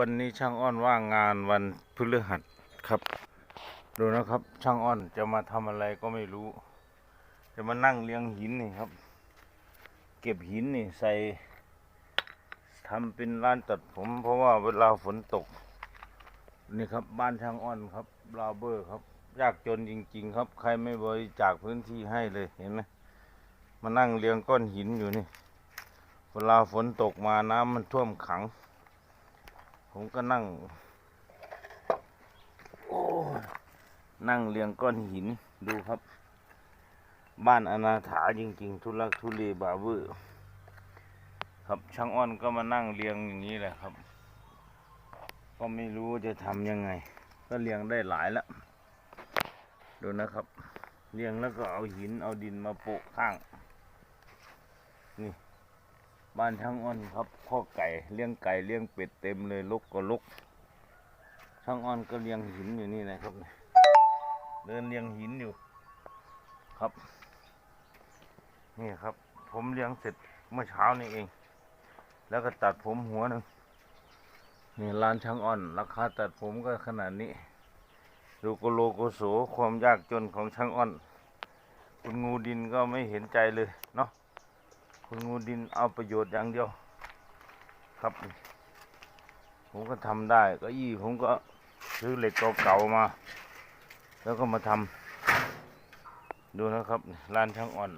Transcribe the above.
วันนี้ช่างอ้อนว่างงานวันพฤหัสครับ ดูนะครับ ช่างอ้อนจะมาทำอะไรก็ไม่รู้ จะมานั่งเรียงหินนี่ครับ เก็บหินนี่ใส่ทำเป็นร้านตัดผม เพราะว่าเวลาฝนตก นี่ครับบ้านช่างอ้อนครับลาเบอร์ครับ ยากจนจริง ๆ ครับ ใครไม่บริจาคพื้นที่ให้เลยเห็นไหมมานั่งเรียงก้อนหินอยู่นี่ เวลาฝนตกมาน้ำมันท่วมขัง ผมก็นั่ง โอ้นั่งเรียงก้อนหินดูครับ บ้านอนาถาจริง ๆ ทุลักทุเลบาเวอร์ครับช่างอ้อนก็มานั่งเรียงอย่างนี้แหละครับ ก็ไม่รู้จะทำยังไง ก็เรียงได้หลายแล้วดูนะครับ เรียงแล้วก็เอาหินเอาดินมาโปะข้าง นี่ บ้านช่างอ้อนครับข้อไก่เลี้ยงไก่เลี้ยงเป็ดเต็มเลยลกก็ลกช่างอ้อนก็เลี้ยงหินอยู่นี่นะครับเดินเลี้ยงหินอยู่ ครับ นี่ครับ ผมเลี้ยงเสร็จเมื่อเช้านี่เอง แล้วก็ตัดผมหัวหนึ่งนี่ร้านช่างอ้อนราคาตัดผมก็ขนาดนี้ดูโกโลโกโสความยากจนของช่างอ้อน คุณงูดินก็ไม่เห็นใจเลยเนาะ คุณงูดินเอาประโยชน์อย่างเดียว ครับ ผมก็ทำได้ ก็ยี่ผมก็ซื้อเหล็กเก่าๆมา แล้วก็มาทำดูนะครับ ร้านช่างอ่อน